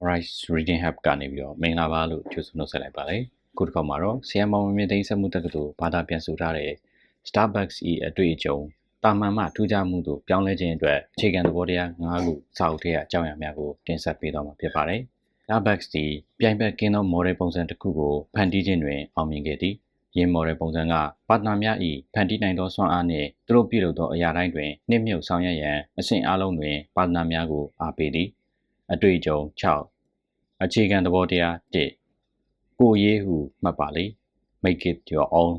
Rice Reading Hub ကနေပြီးတော့မင်္ဂလာပါလို့ကြိုဆိုနှုတ်ဆက်လိုက်ပါတယ်ခုတစ်ခါမှာတော့ဆီယမ်မောင်မြင့်သိန်းဆက်မှုတက္ကသိုလ်ဘာသာပြန်ဆိုထားတဲ့ Starbucks ၏အတွေ့အကြုံတာမန်မှထူးခြားမှုတို့ပြောင်းလဲခြင်းအတွက်အခြေခံသဘောတရား၅ခုစာအုပ်ထဲကအကြောင်းအရာများကိုတင်ဆက်ပေးသွားမှာဖြစ်ပါတယ် Starbucks သည်ပြိုင်ဘက်ကင်းသော model ပုံစံတစ်ခုကိုဖန်တီးခြင်းတွင်အောင်မြင်ခဲ့သည်ရင်း model ပုံစံကပါတနာများ၏ဖန်တီးနိုင်သောစွမ်းအားနှင့်သူတို့ပြုလုပ်သောအရာတိုင်းတွင်နှိမ့်မြုပ်ဆောင်ရွက်ရန်အဆင့်အလုံးတွင်ပါတနာများကိုအားပေးသည် အတွေ့အကြုံ6အခြေခံသဘောတရား1ကိုရေးဟုမှတ်ပါလေ make it your own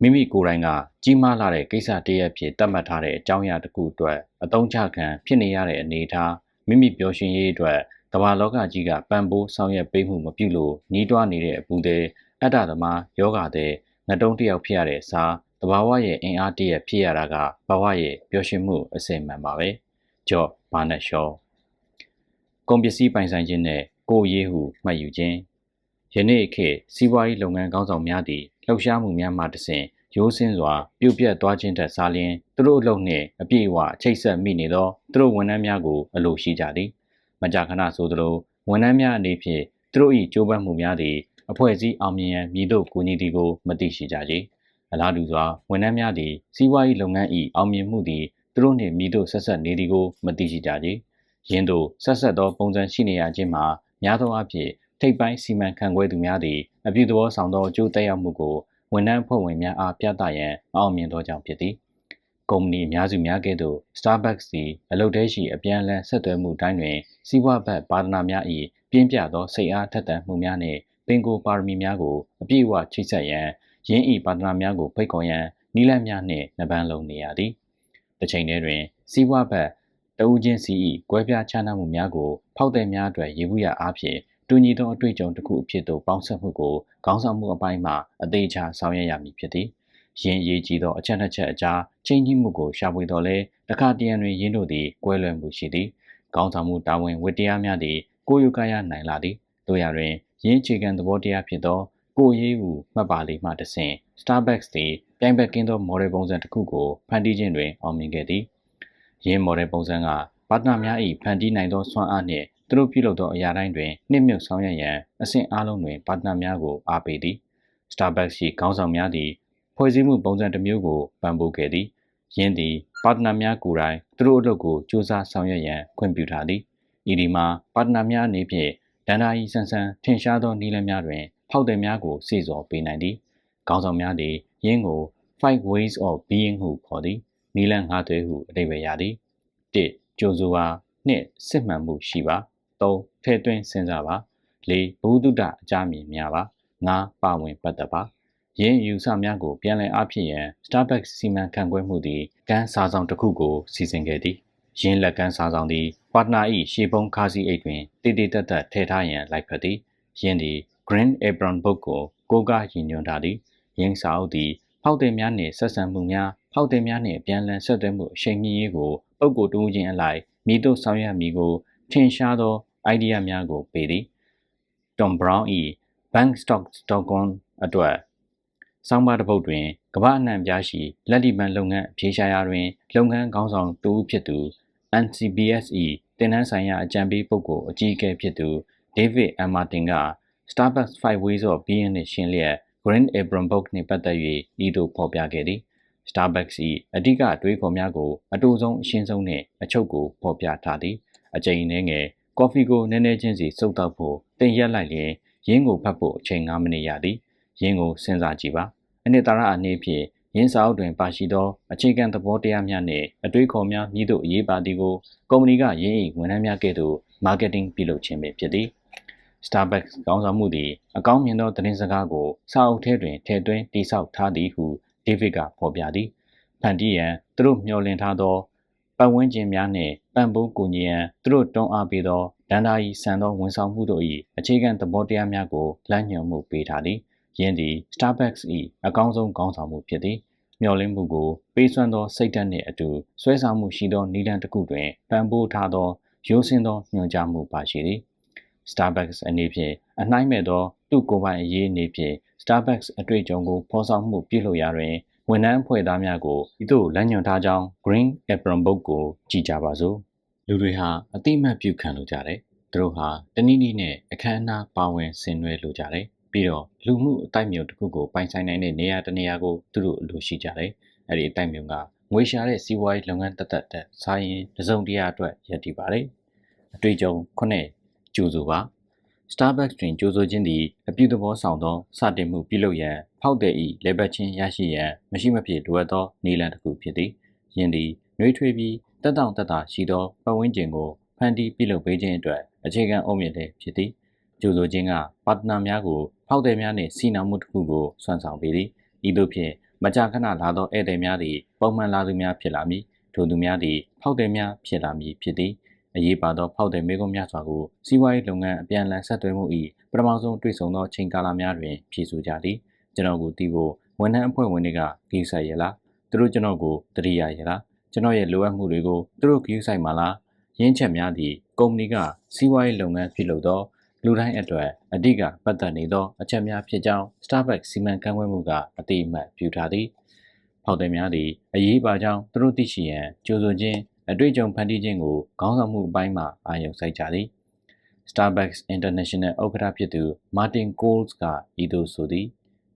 မိမိကိုယ်တိုင်ကကြီးမားလာတဲ့ကိစ္စတရက်ဖြစ်သတ်မှတ်ထားတဲ့အကြောင်းအရာတစ်ခုအတွက်အသုံးချခံဖြစ်နေရတဲ့အနေအထားမိမိပျော်ရွှင်ရေးအတွက်ကမ္ဘာလောကကြီးကပံ့ပိုးဆောင်ရွက်ပေးမှုမပြုလို့နှီးတွားနေတဲ့အပူတဲ့အတ္တသမားယောဂတဲ့ငတုံးတယောက်ဖြစ်ရတဲ့စာတဘာဝရဲ့အင်အားတရက်ဖြစ်ရတာကဘဝရဲ့ပျော်ရွှင်မှုအစင်မှန်ပါပဲကြော့ဘာနက်ရှော ကုန်ပစ္စည်းပိုင်ဆိုင်ခြင်းနဲ့ကိုရေးဟုမှတ်ယူခြင်းယနေ့ခေတ်စီးပွားရေးလုပ်ငန်းကောင်းဆောင်များသည့်လှုပ်ရှားမှုများမှတဆင့်ရိုးစင်းစွာပြုတ်ပြတ်သွားခြင်းထက်စားလျင်သူတို့အလုပ်နှင့်အပြည့်အဝချိတ်ဆက်မိနေသောသူတို့ဝန်ထမ်းများကိုအလိုရှိကြသည်မကြာခဏဆိုသလိုဝန်ထမ်းများအနေဖြင့်သူတို့၏ကြိုးပမ်းမှုများသည်အဖွဲ့အစည်းအောင်မြင်ရန်မြည်တို့ကူညီသည်ကိုမသိရှိကြကြအလားတူစွာဝန်ထမ်းများသည်စီးပွားရေးလုပ်ငန်း၏အောင်မြင်မှုသည်သူတို့နှင့်မြည်တို့ဆက်ဆက်နေသည်ကိုမသိရှိကြကြ ရင်းတို့ဆက်ဆက်သောပုံစံရှိနေရခြင်းမှာများသောအားဖြင့်ထိပ်ပိုင်းစီမံခန့်ခွဲသူများသည်အပြုသဘောဆောင်သောအကျိုးသက်ရောက်မှုကိုဝန်ထမ်းဖွဲ့ဝင်များအားပြသရန်အောင်မြင်သောကြောင့်ဖြစ်သည်ကုမ္ပဏီအများစုများကဲ့သို့ Starbucks သည်အလုပ်ထဲရှိအပြန်အလှန်ဆက်သွယ်မှုတိုင်းတွင်စီးပွားဘက်ပါဒနာများ၏ပြင်းပြသောစိတ်အားထက်သန်မှုများနှင့်ပင်ကိုပါရမီများကိုအပြည့်အဝချိတ်ဆက်ရန်ရင်းဤပါဒနာများကိုဖိတ်ခေါ်ရန်နိလန့်များနှင့်နှပန်းလုံးနေရသည်တစ်ချိန်တည်းတွင်စီးပွားဘက် တဦးချင်းစီ၏ကွဲပြားခြားနားမှုများကိုဖောက်သည်များအတွက်ရေဘူးရအားဖြင့်တူညီသောအတွေ့အကြုံတစ်ခုအဖြစ်သို့ပေါင်းစပ်မှုကိုခေါင်းဆောင်မှုအပိုင်းမှာအသေးချာဆောင်ရွက်ရမည်ဖြစ်သည်။ယင်းရေးကြီးသောအချက်နှစ်ချက်အကြားချင်းကြီးမှုကိုရှာဖွေတော်လဲတခါတရံတွင်ရင်းတို့သည်ကွဲလွဲမှုရှိသည်။ခေါင်းဆောင်မှုတာဝန်ဝတ္တရားများသည်ကိုယ်ယူကာယနိုင်လာသည်။တို့ရတွင်ယင်းအခြေခံသဘောတရားဖြစ်သောကိုရေးဟုမှတ်ပါလိမ့်မှတဆင့် Starbucks သည်ပြိုင်ဘက်ကင်းသော model ပုံစံတစ်ခုကိုဖန်တီးခြင်းတွင်အောင်မြင်ခဲ့သည်။ ယင်း model ပုံစံကပါတနာများ၏ဖန်တီးနိုင်သောစွမ်းအားနှင့်သူတို့ပြုလုပ်သောအရာတိုင်းတွင်နှိမ့်မြုပ်ဆောင်ရွက်ရန်အဆင့်အလုံးတွင်ပါတနာများကိုအားပေးသည် Starbucks ၏ခေါင်းဆောင်များသည်ဖွဲ့စည်းမှုပုံစံတစ်မျိုးကိုပံ့ပိုးခဲ့သည်ယင်းသည်ပါတနာများကိုယ်တိုင်သူတို့အလုပ်ကိုစူးစမ်းဆောင်ရွက်ရန်ခွင့်ပြုထားသည်ဤဒီမှာပါတနာများအနေဖြင့်ဒန္တာဤဆန်းဆန်းထင်ရှားသောနည်းလမ်းများတွင် ဖောက်သည်များကိုစေစော်ပေးနိုင်သည်ခေါင်းဆောင်များသည်ယင်းကို five ways of being ဟုခေါ်သည် နီလန်ငါးသွေးဟုအဓိပ္ပာယ်ရသည်၁ကြိုးစိုးပါ၂စစ်မှန်မှုရှိပါ3ထဲသွင်းစဉ်းစားပါ4ဘုဒ္ဓအကြမြင်များပါ5ပါဝင်ပတ်သက်ပါယင်းယူဆများကိုပြန်လည်အားဖြည့်ရန် Starbucks စီမံခန့်ခွဲမှုသည်ကန်းစာဆောင်တစ်ခုကိုစီစဉ်ခဲ့သည်ယင်းလက်ကန်းစာဆောင်သည်ပတ်နာ၏ရှေးပုံးခါစီအိတ်တွင်တည်တည်တတ်တတ်ထည့်ထားရန်လိုက်ဖက်သည်ယင်းသည် Green Apron Book ကိုကိုးကားရည်ညွှန်းထားသည်ယင်းစာအုပ်သည်ဖောက်သည်များနှင့်ဆက်ဆံမှုများ ဖောက်သည်များနှင့်ပြန်လည်ဆက်သွယ်မှုအရှိန်မြင့်ရေးကိုပုဂ္ဂိုလ်တူးချင်းအလိုက်မိတို့ဆောင်ရွက်မိကိုထင်ရှားသော idea များကိုပေးသည် Tom Brown ၏ Bank Stock Stockholm အတွက်ဆောင်းပါးတစ်ပုဒ်တွင်ကမ္ဘာအနှံ့ပြားရှိလက်လီပန်လုပ်ငန်းအဖြေရှာရာတွင်လုပ်ငန်းခေါင်းဆောင်တူဖြစ်သူ NCBS ၏တင်နန်းဆိုင်ရာအကြံပေးပုဂ္ဂိုလ်အကြီးအကဲဖြစ်သူ David M. Martin က Starbucks 5 Ways of Being နှင့်ရှင်းလျက် Green Apron Book နှင့်ပတ်သက်၍ဤသို့ဖော်ပြခဲ့သည် Starbucks ၏အဓိကအတွေးခေါ်များကိုအတူဆုံးအရှင်းဆုံးနှင့်အချုပ်ကိုဖော်ပြထားသည်အကြိမ်နှဲငယ်ကော်ဖီကိုနည်းနည်းချင်းစီစုပ်တောက်ဖို့တင်ရက်လိုက်လျင်ရင်းကိုဖတ်ဖို့အချိန်9မိနစ်ရသည်ရင်းကိုစဉ်းစားကြည့်ပါအနှစ်သာရအနေဖြင့်ရင်းစာအုပ်တွင်ပါရှိသောအခြေခံသဘောတရားများနှင့်အတွေးခေါ်များမြည်သို့အရေးပါသည်ကိုကုမ္ပဏီကရင်း၏ဝန်ထမ်းများကဲ့သို့ marketing ပြုလုပ်ခြင်းပဲဖြစ်သည် Starbucks ကောင်းဆောင်မှုသည်အကောင်းမြင်သောသတင်းစကားကိုစာအုပ်ထဲတွင်ထည့်သွင်းတိစောက်ထားသည်ဟု David ကဖော်ပြသည်ဖန်တီးရန်သူတို့မျှော်လင့်ထားသောပတ်ဝန်းကျင်များနှင့်ပံ့ပိုးကူညီရန်သူတို့တွန်းအားပေးသောဒန္တာဤဆန်သောဝန်ဆောင်မှုတို့၏အခြေခံသဘောတရားများကိုလမ်းညွှန်မှုပေးထားသည်ယင်းသည် Starbucks ၏အကောင်းဆုံးခေါင်းဆောင်မှုဖြစ်သည်မျှော်လင့်မှုကိုပေးစွမ်းသောစိတ်ဓာတ်နှင့်အတူဆွဲဆောင်မှုရှိသောနည်းလမ်းတစ်ခုတွင်ပံ့ပိုးထားသောရိုးစင်းသောညွှန်ကြားမှုပါရှိသည် Starbucks အနေဖြင့်အနှိုင်းမဲ့သောသူ့ကိုယ်ပိုင်အရေးအနေဖြင့် Starbucks အတွေ့အကြုံကိုဖော်ဆောင်မှုပြုလုပ်ရာတွင်ဝန်ထမ်းအဖွဲ့သားများကိုဤသို့လမ်းညွှန်ထားကြောင်း Green Apron Book ကိုကြည်ကြပါစို့လူတွေဟာအတိမတ်ပြုခံလိုကြတယ်သူတို့ဟာတနည်းနည်းနဲ့အခမ်းအနားပါဝင်ဆင်နွှဲလိုကြတယ်ပြီးတော့လူမှုအတိုက်မြုံတစ်ခုကိုပိုင်ဆိုင်နိုင်တဲ့နေရာတစ်နေရာကိုသူတို့လိုရှိကြတယ်အဲ့ဒီအတိုက်မြုံကငွေရှာတဲ့စီးပွားရေးလုပ်ငန်းတသက်တဲ့စားရင်တစုံတရာအတွက်ရည်တည်ပါတယ်အတွေ့အကြုံခုနှစ် ကျူစုပါ Starbucks တွင်ကြိုးဆိုခြင်းသည်အပြုသဘောဆောင်သောစတင်မှုပြုလုပ်ရန်ဖောက်တဲ့ဤလေဘက်ချင်းရရှိရန်မရှိမဖြစ်လိုအပ်သောနည်းလမ်းတစ်ခုဖြစ်သည်ယင်းသည်နှွေးထွေးပြီးတက်တောင့်တက်တာရှိသောပတ်ဝန်းကျင်ကိုဖန်တီးပြုလုပ်ပေးခြင်းအတွက်အခြေခံအုံမြင့်လည်းဖြစ်သည်ကြိုးဆိုခြင်းကပါတနာများကိုဖောက်တဲ့များနှင့်စီနောင်မှုတစ်ခုကိုစွမ်းဆောင်ပေးသည်ဤသို့ဖြင့်မကြာခဏလာသောဧည့်သည်များသည်ပုံမှန်လာသူများဖြစ်လာမည်ထိုသူများသည်ဖောက်တဲ့များဖြစ်လာမည်ဖြစ်သည် အရေးပါသောဖောက်တဲ့မေကွန်များစွာကိုစီးပွားရေးလုပ်ငန်းအပြန်အလှန်ဆက်သွယ်မှု၏ပထမဆုံးတွေ့ဆုံသောချိန်ကာလများတွင်ဖြည့်ဆည်းကြသည်ကျွန်တော်ကိုတီးဖို့ဝန်ထမ်းအဖွဲ့ဝင်တွေကဂိဆက်ရလားသူတို့ကျွန်တော်ကိုတရိယာရလားကျွန်တော်ရဲ့လိုအပ်မှုတွေကိုသူတို့ဂိဆိုင်မှာလားရင်းချက်များသည့်ကုမ္ပဏီကစီးပွားရေးလုပ်ငန်းပြုလုပ်သောလူတိုင်းအတွက်အဓိကပတ်သက်နေသောအချက်များဖြစ်ကြောင်း Starbucks စီမံခန့်ခွဲမှုကအတိအမှတ်ပြုထားသည်ဖောက်သည်များသည်အရေးပါကြောင်းသူတို့သိရှိရန်ကြိုးဆိုခြင်း အတွေ့အကြုံဖန်တီးခြင်းကိုခေါင်းဆောင်မှုအပိုင်းမှာအာရုံစိုက်ကြသည် Starbucks International ဥက္ကဋ္ဌဖြစ်သူ Martin Coles ကဤသို့ဆိုသည်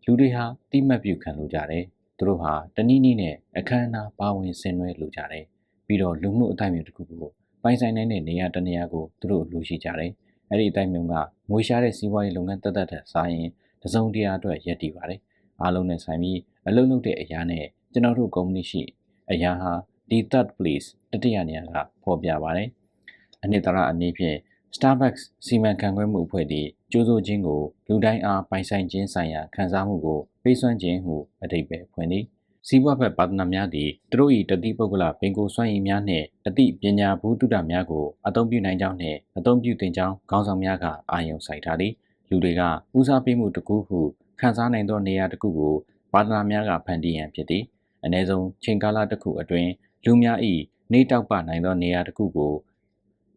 လူတွေဟာတိမှတ်ပြုခံလိုကြတယ်သူတို့ဟာတနည်းနည်းနဲ့အခမ်းအနားပါဝင်ဆင်နွှဲလိုကြတယ်ပြီးတော့လူမှုအတိုင်းအမြင်တစ်ခုကိုပိုင်ဆိုင်နိုင်တဲ့နေရာတစ်နေရာကိုသူတို့လူရှိကြတယ်အဲ့ဒီအတိုင်းမျိုးကငွေရှားတဲ့စီးပွားရေးလုပ်ငန်းတက်တက်ထက်စားရင်တစုံတရာအတွက်ရည်တည်ပါတယ်အားလုံးနဲ့ဆိုင်ပြီးအလုပ်လုပ်တဲ့အရာနဲ့ကျွန်တော်တို့ကုမ္ပဏီရှိအရာဟာ ဒီ third place တတိယနေရာကဖော်ပြပါတယ်။အနှစ်သာရအနေဖြင့် Starbucks စီမံခန့်ခွဲမှုအဖွဲ့သည်ကြိုးစိုးခြင်းကိုလူတိုင်းအားပိုင်ဆိုင်ခြင်းဆိုင်ရာခံစားမှုကိုပေးစွမ်းခြင်းဟုအဓိပ္ပာယ်ဖွင့်သည်။စီးပွားဘက်ပါဒနာများသည်သူတို့၏တတိပုဂ္ဂလပင်ကိုယ်စွမ်းရည်များနှင့်အသည့်ပညာဘူးတုဒများကိုအသုံးပြုနိုင်ကြောင်းနှင့်အသုံးပြုသင်ကြောင်းခေါင်းဆောင်များကအာရုံစိုက်ထားသည်။လူတွေကဦးစားပေးမှုတစ်ခုဟုခံစားနိုင်သောနေရာတစ်ခုကိုပါဒနာများကဖန်တီးရန်ဖြစ်သည်။အ ਨੇ ဆုံးချိန်ကာလတစ်ခုအတွင်း လူများ၏နေတောက်ပနိုင်သောနေရာတစ်ခုကို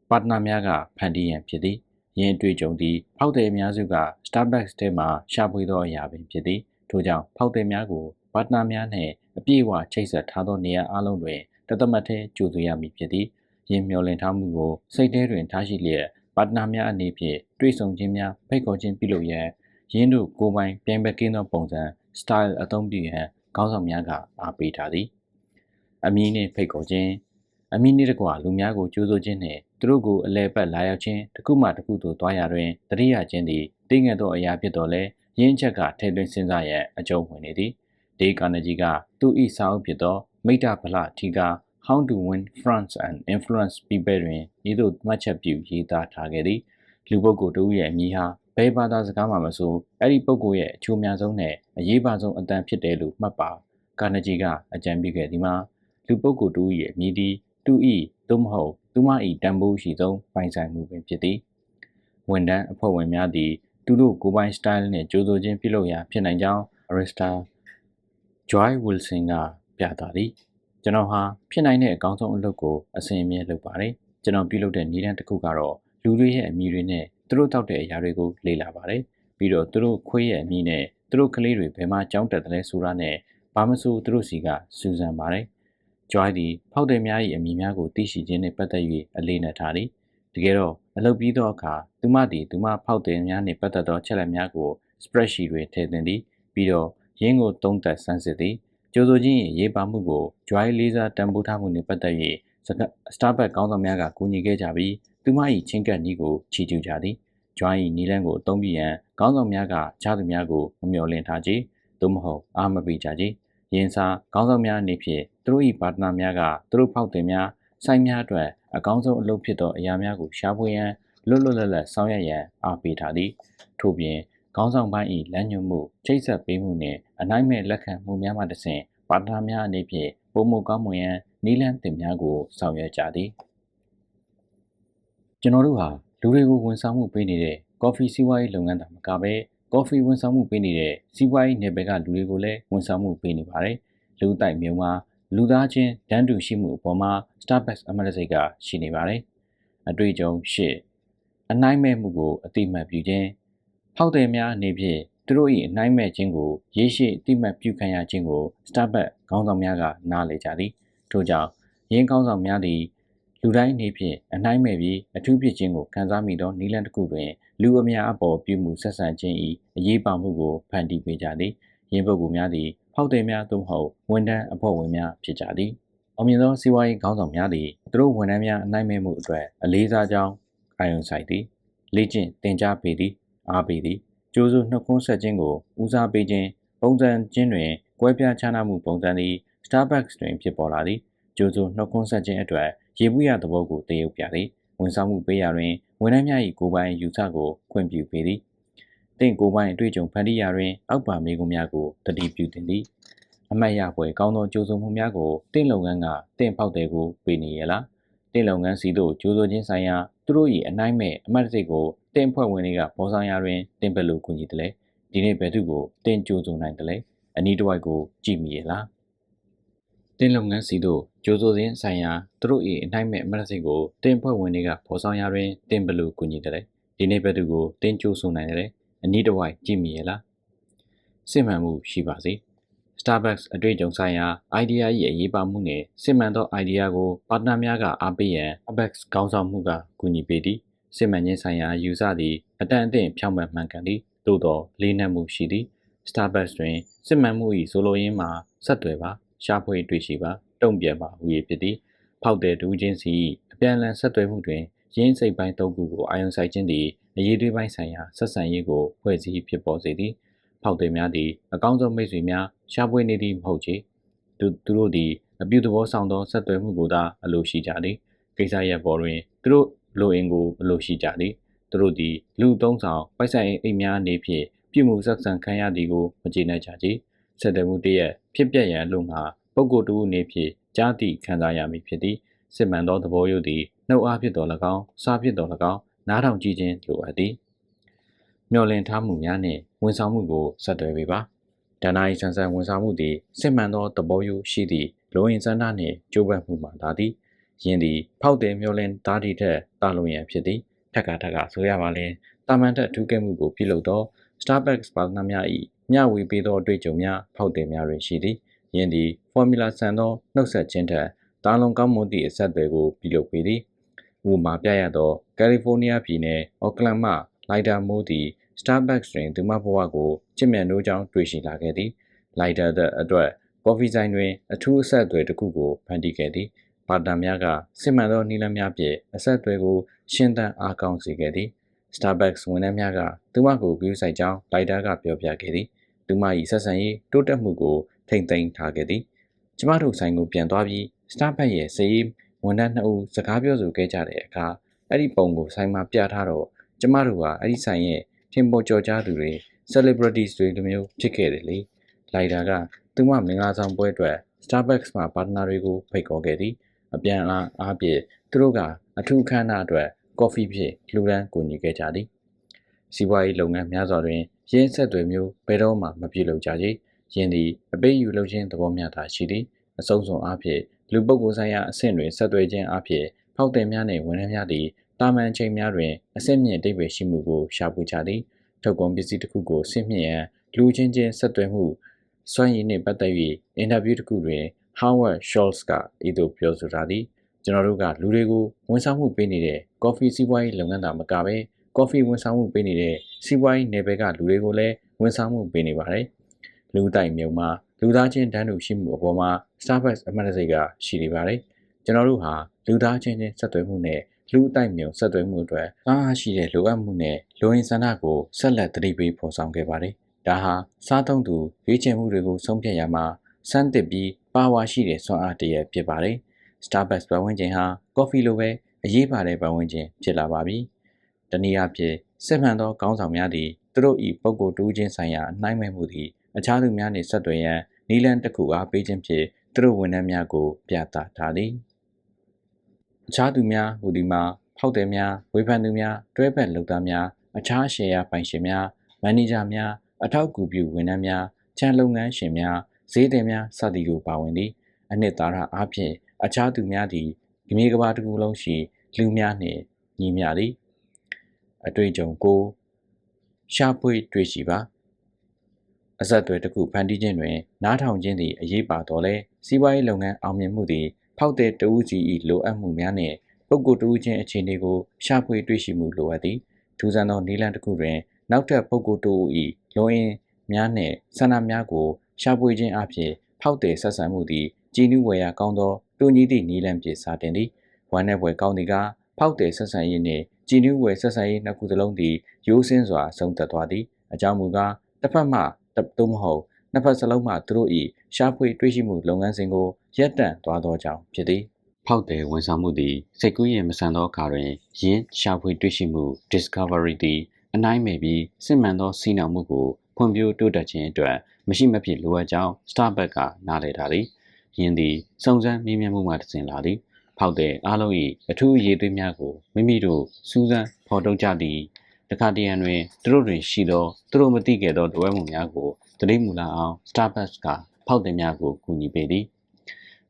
ပါတနာများကဖန်တီးရန်ဖြစ်သည်ယင်းအတွေ့အကြုံသည်ဖောက်သည်အများစုက Starbucks ထဲမှရှာဖွေသောအရာပင်ဖြစ်သည်ထို့ကြောင့်ဖောက်သည်များကိုပါတနာများနှင့်အပြည့်အဝချိတ်ဆက်ထားသောနေရာအလုံးတွင်တသမတ်ထဲကြိုဆိုရမည်ဖြစ်သည်ယင်းမျှော်လင့်ထားမှုကိုစိတ်ထဲတွင်ထားရှိလျက်ပါတနာများအနေဖြင့်တွေ့ဆုံခြင်းများဖိတ်ခေါ်ခြင်းပြုလုပ်ရန်ယင်းတို့ကိုယ်ပိုင်ပြိုင်ဘက်ကင်းသောပုံစံ style အသုံးပြုရန်ခေါင်းဆောင်များကအားပေးထားသည် အမည်နှင့်ဖိတ်ခေါ်ခြင်းအမည်နှင့်တကွလူများကိုကြိုးဆိုခြင်းနှင့်သူတို့ကိုအလဲပတ်လာရောက်ခြင်းတစ်ခုမှတစ်ခုသို့သွားရတွင်တတိယချင်းသည်တိငယ်သောအရာဖြစ်တော်လဲရင်းချက်ကထဲသွင်းစဉ်းစားရန်အကျုံးဝင်နေသည်ဒေးကာနဂျီကသူ၏စာအုပ်ဖြစ်သောမိတ္တဖလထီက How to Win France and Influence People တွင်ဤသို့မှတ်ချက်ပြုရေးသားထားခဲ့သည်လူပုဂ္ဂိုလ်တို့ရဲ့အမည်ဟာဘယ်ဘာသာစကားမှမဆိုအဲ့ဒီပုဂ္ဂိုလ်ရဲ့အချိုးများဆုံးနဲ့အရေးပါဆုံးအတန်ဖြစ်တယ်လို့မှတ်ပါကာနဂျီကအကြံပြုခဲ့သည်မှာ လူပုဂ္ဂိုလ်တူ၏အမည်သည်သူ၏သို့မဟုတ်သူမ၏တန်ဖိုးရှိဆုံးပိုင်ဆိုင်မှုပင်ဖြစ်သည်ဝန်ထမ်းအဖွဲ့ဝင်များသည်သူတို့ကိုယ်ပိုင် style နှင့်ကြိုးဆိုခြင်းပြုလုပ်ရာဖြစ်နိုင်ကြောင်း Arista Joy Wilson ကပြသသည်ကျွန်တော်ဟာဖြစ်နိုင်တဲ့အကောင်းဆုံးအလုပ်ကိုအစဉ်အမြဲလုပ်ပါတယ်ကျွန်တော်ပြုလုပ်တဲ့နည်းလမ်းတစ်ခုကတော့လူတွေရဲ့အမည်တွေနဲ့သူတို့တောက်တဲ့အရာတွေကိုလေ့လာပါတယ်ပြီးတော့သူတို့ခွေးရဲ့အမည်နဲ့သူတို့ကလေးတွေဘယ်မှာကြောင်းတက်တယ်ဆိုတာနဲ့ဘာမဆိုသူတို့စီကစူးစမ်းပါတယ်။ Joy သည်ဖောက်သည်များ၏အမည်များကိုသိရှိခြင်းနှင့်ပတ်သက်၍အလေးနက်ထားသည်။တကယ်တော့အလုပ်ပြီးသောအခါသူမသည်သူမဖောက်သည်များနှင့်ပတ်သက်သောချက်လက်များကို spreadsheet တွင်ထည့်သွင်းသည်။ပြီးတော့ရင်းကိုသုံးသပ်စမ်းစစ်သည်။ကြိုးဆိုခြင်း၏ရေးပါမှုကို Joy လေးစားတန်ဖိုးထားမှုနှင့်ပတ်သက်၍ Starbucks ကောင်းဆောင်များကကူညီခဲ့ကြပြီးသူမ၏ချင်းကပ်နည်းကိုချီးကျူးကြသည်။ Joy ၏နီလန်းကိုအသုံးပြုရန်ကောင်းဆောင်များကခြားသူများကိုမမျှော်လင့်ထားကြ။သို့မဟုတ်အားမပေးကြကြ။ ရင်စာခေါင်းဆောင်များအနေဖြင့်သူတို့၏ပါတနာများကသူတို့ဖောက်သည်များစိုင်းများအတွက်အကောင်းဆုံးအလုပ်ဖြစ်သောအရာများကိုရှာဖွေရန်လွတ်လွတ်လပ်လပ်ဆောင်ရွက်ရန်အားပေးထားသည်ထို့ပြင်ခေါင်းဆောင်ပိုင်း၏လမ်းညွှန်မှုချိတ်ဆက်ပေးမှုနှင့်အနိုင်မဲ့လက်ခံမှုများမှတဆင့်ပါတနာများအနေဖြင့်ပုံမကောင်းမွန်ရန်နီလန်းတင်များကိုဆောင်ရွက်ကြသည်ကျွန်တော်တို့ဟာလူတွေကိုဝန်ဆောင်မှုပေးနေတဲ့ကော်ဖီစီးပွားရေးလုပ်ငန်းသာမကဘဲ ကော်ဖီဝန်ဆောင်မှုပေးနေတဲ့စီးပွားရေးနယ်ပယ်ကလူတွေကိုလည်းဝန်ဆောင်မှုပေးနေပါတယ်။လူတိုက်မြုံမှာလူသားချင်းတန်းတူရှိမှုအပေါ်မှာ Starbucks အမတ်စိတ်ကရှိနေပါတယ်။အတွေ့အကြုံရှစ်အနိုင်မဲ့မှုကိုအတိမတ်ပြုခြင်းဖောက်သည်များအနေဖြင့်သူတို့၏အနိုင်မဲ့ခြင်းကိုရေးရှိအတိမတ်ပြုခံရခြင်းကို Starbucks ခေါင်းဆောင်များကနားလည်ကြသည်။ထို့ကြောင့်ရင်းခေါင်းဆောင်များသည်လူတိုင်းအနေဖြင့်အနှိုင်းမဲ့ပြီးအထူးဖြစ်ခြင်းကိုခံစားမိသောနီလန်တစ်ခုတွင် လူအများအပေါ်ပြုမှုဆက်ဆံခြင်း၏အရေးပါမှုကိုဖန်တီးပေးကြသည်ရင်းပုဂ္ဂိုလ်များသည်ဖောက်သည်များသို့မဟုတ်ဝန်ထမ်းအဖွဲ့ဝင်များဖြစ်ကြသည်အောင်မြင်သောစီးပွားရေးခေါင်းဆောင်များသည်သူတို့ဝန်ထမ်းများအနိုင်မဲ့မှုအတွက်အလေးစားကြောင်းအာရုံစိုက်သည်လေ့ကျင့်သင်ကြားပေးသည်အားပေးသည်ကြိုးစိုးနှုတ်ခွန်းဆက်ခြင်းကိုဦးစားပေးခြင်းပုံစံချင်းတွင်ကွဲပြားခြားနားမှုပုံစံသည် Starbucks တွင်ဖြစ်ပေါ်လာသည်ကြိုးစိုးနှုတ်ခွန်းဆက်ခြင်းအတွက်ရေဘူးရသဘောကိုတည်ရုပ်ပြသည်ဝန်ဆောင်မှုပေးရာတွင် ဝန်ထမ်းများ၏ကိုယ်ပိုင်ယူဆကိုခွင့်ပြုပေးသည်တင့်ကိုယ်ပိုင်အတွေ့အကြုံဖန်တီးရာတွင်အောက်ပါမိကုများကိုတတိပြုတင်သည်အမတ်ရပွဲကောင်းသောကြိုးစုံမှုများကိုတင့်လုပ်ငန်းကတင့်ဖောက်တဲ့ကိုပေးနေရလားတင့်လုပ်ငန်းစီသို့ကြိုးစိုးခြင်းဆိုင်ရာသူတို့၏အနိုင်မဲ့အမတ်တစိတ်ကိုတင်ဖွဲ့ဝင်တွေကပေါ်ဆောင်ရာတွင်တင်ပလူကူညီတယ်လေဒီနေ့ဘယ်သူကိုတင်ကြိုးစုံနိုင်တယ်လေအနီးတစ်ဝိုက်ကိုကြည့်မိရလား တင်လုပ်ငန်းစီသို့ကြိုးစိုးခြင်းဆိုင်ရာသူတို့၏အနိုင်မဲ့အမတ်တစိတ်ကိုတင်ဖွဲ့ဝင်တွေကပေါ်ဆောင်ရာတွင်တင်ပလူကူညီတယ်လေဒီနေ့ဘယ်သူကိုတင်ကြိုးစုံနိုင်တယ်လေအနီးတစ်ဝိုက်ကြည့်မိရလားစစ်မှန်မှုရှိပါစေ Starbucks အတွေ့အကြုံဆိုင်ရာ idea ၏အရေးပါမှုနှင့်စစ်မှန်သော idea ကိုပါတနာများကအားပေးရန် Apex ခေါင်းဆောင်မှုကကူညီပေးသည်စစ်မှန်ခြင်းဆိုင်ရာယူဆသည်အတန်အသင့်ဖြောင့်မတ်မှန်ကန်သည်သို့သောလေးနက်မှုရှိသည် Starbucks တွင်စစ်မှန်မှု၏ဆိုလိုရင်းမှာဆက်သွယ်ပါ ရှားဖွေတွေ့ရှိပါတုံ့ပြန်ပါဟူ၍ဖြစ်သည်ဖောက်တဲ့ဒူးချင်းစီအပြန်အလှန်ဆက်သွယ်မှုတွင်ရင်းစိတ်ပိုင်းသုံးခုကိုအာရုံစိုက်ခြင်းသည်အရေးတွေးပိုင်းဆိုင်ရာဆက်ဆံရေးကိုဖွဲ့စည်းဖြစ်ပေါ်စေသည်ဖောက်သည်များသည်အကောင်းဆုံးမိတ်ဆွေများရှားပွေနေသည်မဟုတ်ချေသူသူတို့သည်အပြုသဘောဆောင်သောဆက်သွယ်မှုကိုသာအလိုရှိကြသည်ကိစ္စရပ်ပေါ်တွင်သူတို့လိုအင်ကိုအလိုရှိကြသည်သူတို့သည်လူသုံးဆောင်ပိုက်ဆိုင်အိမ်များအနေဖြင့်ပြုမှုဆက်ဆံခံရသည်ကိုမကျေနပ်ကြကြ ဆက်သွယ်မှုတရက်ဖြစ်ပျက်ရန်အလို့ငါပုဂ္ဂိုလ်တူအနေဖြင့်ကြားသိခံစားရမည်ဖြစ်သည်စစ်မှန်သောသဘောယုတ်သည်နှုတ်အားဖြင့်တော်၎င်းစားဖြင့်တော်၎င်းနားထောင်ကြည့်ခြင်းလိုအပ်သည်မျော်လင့်ထားမှုများနှင့်ဝန်ဆောင်မှုကိုဆက်သွယ်ပေးပါဒဏ္ဍာရီဆန်ဆန်ဝန်ဆောင်မှုသည်စစ်မှန်သောသဘောယုရှိသည့်လိုအင်ဆန္ဒနှင့်ကြိုးပမ်းမှုမှသာသည်ယင်းသည်ဖောက်သည်မျောလင်းသားတီထက်တာလွန်ရန်ဖြစ်သည်ထက်ကထက်ကဆိုရပါလဲတာမန်တက်ထူးကဲမှုကိုပြုလုပ်သော Starbucks ပါသနာများ၏ မျှဝေပေးသောအတွေ့အကြုံများဖောက်သည်များတွင်ရှိသည်ယင်းသည် formula ဆန်သောနှုတ်ဆက်ခြင်းထက်တာလွန်ကောင်းမွန်သည့်အဆက်အသွယ်ကိုပြုလုပ်ပေးသည်ဥပမာပြရသောကယ်လီဖိုးနီးယားပြည်နယ်အော့ကလန်မှလိုက်တာမိုးသည် Starbucks တွင်သူမဘဝကိုချစ်မြတ်နိုးကြောင်းတွေ့ရှိလာခဲ့သည်လိုက်တာတဲ့အတွက်ကော်ဖီဆိုင်တွင်အထူးအဆက်အသွယ်တစ်ခုကိုဖန်တီးခဲ့သည်ပါတာများကစစ်မှန်သောနီလန်းများဖြင့်အဆက်အသွယ်ကိုရှင်းသန်အားကောင်းစေခဲ့သည် Starbucks ဝန်ထမ်းများကသူမကိုကူးဆိုင်ကြောင်းလိုက်တာကပြောပြခဲ့သည်သူမ၏ဆက်ဆံရေးတိုးတက်မှုကိုထိမ့်သိမ်းထားခဲ့သည်ကျမတို့ဆိုင်ကိုပြန်သွားပြီး Starbucks ရဲ့စေးဝန်ထမ်းနှစ်ဦးစကားပြောဆိုခဲ့ကြတဲ့အခါအဲ့ဒီပုံကိုဆိုင်မှာပြထားတော့ကျမတို့ကအဲ့ဒီဆိုင်ရဲ့ထင်ပေါ်ကျော်ကြားသူတွေ celebrities တွေလိုမျိုးဖြစ်ခဲ့တယ်လေလိုက်တာကသူမမင်္ဂလာဆောင်ပွဲအတွက် Starbucks မှာပါတနာတွေကိုဖိတ်ခေါ်ခဲ့သည်အပြန်အလှန်အားဖြင့်သူတို့ကအထူးခမ်းနားအတွက် ကော်ဖီဖြင့်လူရန်ကူညီခဲ့ကြသည်စီးပွားရေးလုပ်ငန်းများစွာတွင်ရင်းဆက်တွေမျိုးဘယ်တော့မှမပြုလုပ်ကြကြယင်းသည်အပိတ်ယူလုပ်ခြင်းသဘောမျှတာရှိသည်အဆုံးစွန်အားဖြင့်လူပုဂ္ဂိုလ်ဆိုင်ရာအဆင့်တွင်ဆက်သွယ်ခြင်းအားဖြင့်ဖောက်သည်များနှင့်ဝန်ထမ်းများသည်တာမန်ချိန်များတွင်အဆင့်မြင့်အဓိပ္ပာယ်ရှိမှုကိုရှာဖွေကြသည်ထုတ်ကုန်ပစ္စည်းတစ်ခုကိုဆင့်မြင့်ရန်လူချင်းချင်းဆက်သွယ်မှုစွမ်းရည်နှင့်ပတ်သက်၍အင်တာဗျူးတစ်ခုတွင် Howard Schultz ကဤသို့ပြောဆိုထားသည် ကျွန်တော်တို့ကလူတွေကိုဝန်ဆောင်မှုပေးနေတဲ့ကော်ဖီစီးပွားရေးလုပ်ငန်းသာမကပဲကော်ဖီဝန်ဆောင်မှုပေးနေတဲ့စီးပွားရေးနယ်ပယ်ကလူတွေကိုလည်းဝန်ဆောင်မှုပေးနေပါတယ်လူတိုက်မြုံမှာလူသားချင်းတန်းတူရှိမှုအပေါ်မှာ Starbucks အမှတ်တစိတ်ကရှိနေပါတယ်ကျွန်တော်တို့ဟာလူသားချင်းချင်းဆက်သွယ်မှုနဲ့လူအတိုက်မြုံဆက်သွယ်မှုအတွက်အားရှိတဲ့လိုအပ်မှုနဲ့လိုရင်းဆန္ဒကိုဆက်လက်တတိပေးဖော်ဆောင်ခဲ့ပါတယ်ဒါဟာစားသုံးသူရွေးချယ်မှုတွေကိုဆုံးဖြတ်ရမှာစမ်းသစ်ပြီးပါဝါရှိတဲ့စွမ်းအားတရဖြစ်ပါတယ်။ Starbucks ပတ်ဝန်းကျင်ဟာ ကော်ဖီလိုပဲအရေးပါတဲ့ပတ်ဝန်းကျင်ဖြစ်လာပါပြီ။တနည်းအားဖြင့်စစ်မှန်သောခေါင်းဆောင်များသည်သူတို့၏ပုဂ္ဂိုလ်တူးချင်းဆိုင်ရာနှိုင်းမဲ့မှုသည်အခြားသူများနှင့်ဆက်သွယ်ရန်နီလန်တစ်ခုအားပေးခြင်းဖြင့်သူတို့ဝန်ထမ်းများကိုပြသထားသည်။အခြားသူများဟူဒီမှာဖောက်သည်များဝေဖန်သူများတွဲဘက်လုပ်သားများအခြားရှယ်ယာပိုင်ရှင်များမန်နေဂျာများအထောက်အကူပြုဝန်ထမ်းများချမ်းလုပ်ငန်းရှင်များဈေးသည်များစသည်တို့ပါဝင်သည်အနှစ်သာရအားဖြင့် အခြားသူများသည်မြေကဘာတစ်ခုလုံးရှိလူများနှင့်ညီမျှသည်အတွေ့အကြုံကိုရှားပွေတွေ့ရှိပါအဆက်အသွယ်တစ်ခုဖန်တီးခြင်းတွင် နားထောင်ခြင်းသည်အရေးပါတော်လဲစီးပွားရေးလုပ်ငန်းအောင်မြင်မှုသည်ဖောက်တဲ့တဦးစီ၏လိုအပ်မှုများနှင့်ပုဂ္ဂိုလ်တူချင်းအခြေအနေကိုရှာဖွေတွေ့ရှိမှုလိုအပ်သည်ထူးဆန်းသောနည်းလမ်းတစ်ခုတွင် နောက်ထပ်ပုဂ္ဂိုလ်တူ၏လုံရင်းများနှင့်ဆန္ဒများကိုရှာဖွေခြင်းအပြင်ဖောက်တယ်ဆက်ဆံမှုသည်ကြည်နူးဝယ်ရာကောင်းသော တူညီသည့်နည်းလမ်းဖြင့်စတင်သည်ဝမ်းနဲ့ဘွယ်ကောင်းသည်ကဖောက်တယ်ဆက်ဆံရေးနှင့်ကြည်နူးဝယ်ဆက်ဆံရေးနှစ်ခုစလုံးသည်ရိုးစင်းစွာဆုံးသက်သွားသည်အကြောင်းမူကားတစ်ဖက်မှသို့မဟုတ်နှစ်ဖက်စလုံးမှသူတို့၏ရှာဖွေတွေ့ရှိမှုလုပ်ငန်းစဉ်ကိုရပ်တန့်သွားသောကြောင့်ဖြစ်သည်ဖောက်တယ်ဝန်ဆောင်မှုသည်စိတ်ကူးရင်မဆန်သောအခါတွင်ယင်းရှာဖွေတွေ့ရှိမှု discovery သည်အနိုင်မဲ့ပြီးစစ်မှန်သောစီးနှောင်မှုကိုဖွံ့ဖြိုးတိုးတက်ခြင်းအတွက်မရှိမဖြစ်လိုအပ်ကြောင်း Starbucks ကနားလည်ထားသည် ယင်းသည်စုံစမ်းမေးမြန်းမှုမှတစဉ်လာသည်ဖောက်တဲ့အားလုံး၏အထူးအရေးသွေးများကိုမိမိတို့စူးစမ်းဖော်ထုတ်ကြသည်တခါတရံတွင်သူတို့တွင်ရှိသောသူတို့မသိခဲ့သောတွဲမှုများကိုတတိမူလာအောင် Starbucks ကဖောက်တဲ့များကိုကူညီပေးသည်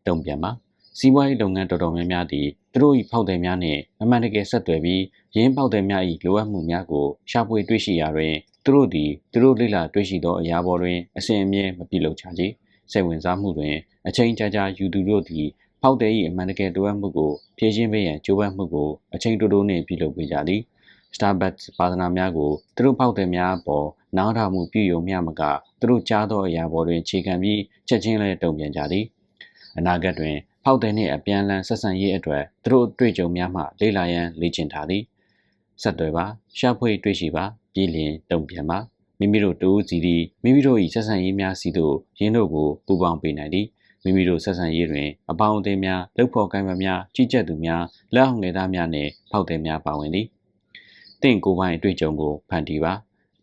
တုံ့ပြန်ပါစီးပွားရေးလုပ်ငန်းတော်တော်များများသည်သူတို့၏ဖောက်သည်များနှင့်အမှန်တကယ်ဆက်သွယ်ပြီးရင်းဖောက်သည်များ၏လိုအပ်မှုများကိုရှာဖွေတွေ့ရှိရာတွင်သူတို့သည်သူတို့လိလာတွေ့ရှိသောအရာပေါ်တွင်အစဉ်အမြဲမပြုလုပ်ကြကြ စိတ်ဝင်စားမှုတွင်အချိန်ကြာကြာယူသူတို့သည်ဖောက်သည်၏အမှန်တကယ်လိုအပ်မှုကိုဖြည့်ရှင်းပေးရန်ကြိုးပမ်းမှုကိုအချိန်တိုတိုနှင့်ပြုလုပ်ပေးကြသည် Starbucks ပါဒနာများကိုသူတို့ဖောက်သည်များအပေါ်နားထောင်မှုပြုယုံမျှမကသူတို့ကြားသောအရာပေါ်တွင်ခြေခံပြီးချက်ချင်းလည်းတုံ့ပြန်ကြသည်အနာဂတ်တွင်ဖောက်တဲ့နှင့်အပြန်အလှန်ဆက်ဆံရေးအတွက်သူတို့တွေ့ကြုံများမှလေ့လာရန်လေ့ကျင့်ထားသည်ဆက်သွယ်ပါရှာဖွေတွေ့ရှိပါပြည်လျင်တုံ့ပြန်ပါ မိမိတို့တူးစီသည်မိမိတို့၏ဆက်ဆံရေးများစီသို့ရင်းတို့ကိုပူပေါင်းပေးနိုင်သည်မိမိတို့ဆက်ဆံရေးတွင်အပေါင်းအသင်းများလှုပ်ဖော်ကိုင်းမများကြီးကြပ်သူများလက်အောင်ငယ်သားများနှင့်ဖောက်သည်များပါဝင်သည်တင့်ကိုယ်ပိုင်အတွေ့အကြုံကိုဖန်တီးပါ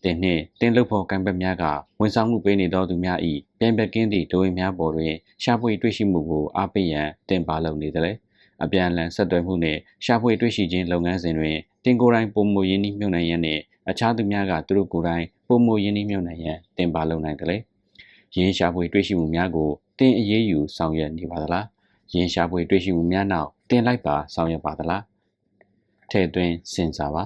တင်နှင့်တင်လုပ်ဖို့ကံပတ်များကဝန်ဆောင်မှုပေးနေသောသူများ၏ပြန်ပကင်းသည့်ဒိုးရင်များပေါ်တွင်ရှာဖွေတွေ့ရှိမှုကိုအားပေးရန်တင်ပါလုပ်နေသည်။အပြန်အလှန်ဆက်သွယ်မှုနှင့်ရှာဖွေတွေ့ရှိခြင်းလုပ်ငန်းစဉ်တွင်တင်ကိုယ်တိုင်ပုံမူရင်းနှီးမြှုပ်နှံရန်နှင့်အခြားသူများကသူတို့ကိုယ်တိုင် ပုံမူရင်းနှီးမြှုပ်နှံရန်တင်ပါလုပ်နိုင်သည်။ရင်းရှာဖွေတွေ့ရှိမှုများကိုတင်အရေးယူဆောင်ရွက်နေပါသလား။ရင်းရှာဖွေတွေ့ရှိမှုများနောက်တင်လိုက်ပါဆောင်ရွက်ပါသလား။ထဲ့သွင်းစဉ်းစားပါ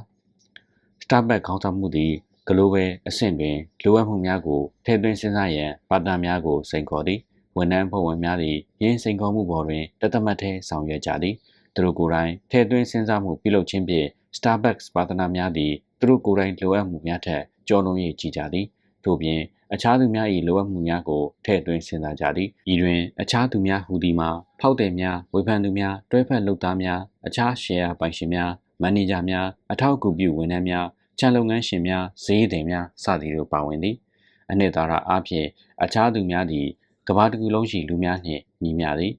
။ Starbucks ခေါင်းဆောင်မှုသည် global အဆင့်တွင်လိုအပ်မှုများကိုထည့်သွင်းစဉ်းစားရန်ပါတာများကိုစိန်ခေါ်သည်ဝန်ထမ်းဖွဲ့ဝင်များသည်ရင်းစိန်ခေါ်မှုပေါ်တွင်တသမတ်ထဲဆောင်ရွက်ကြသည်သူတို့ကိုယ်တိုင်ထည့်သွင်းစဉ်းစားမှုပြုလုပ်ခြင်းဖြင့် Starbucks ပါတနာများသည်သူတို့ကိုယ်တိုင်လိုအပ်မှုများထက် ကျော်လွန်၍ကြည်ကြသည်ထို့ပြင်အခြားသူများ၏လိုအပ်မှုများကိုထည့်သွင်းစဉ်းစားကြသည်ဤတွင်အခြားသူများဟူသည်မှာဖောက်တယ်များဝေဖန်သူများတွဲဖက်လုပ်သားများအခြား share ပိုင်ရှင်များမန်နေဂျာများအထောက်အကူပြုဝန်ထမ်းများခြံလုပ်ငန်းရှင်များဈေးသည်များစသည်တို့ပါဝင်သည်အနှစ်သာရအားဖြင့်အခြားသူများသည်ကဘာတစ်ခုလုံးရှိလူများနှင့်ညီမျှသည်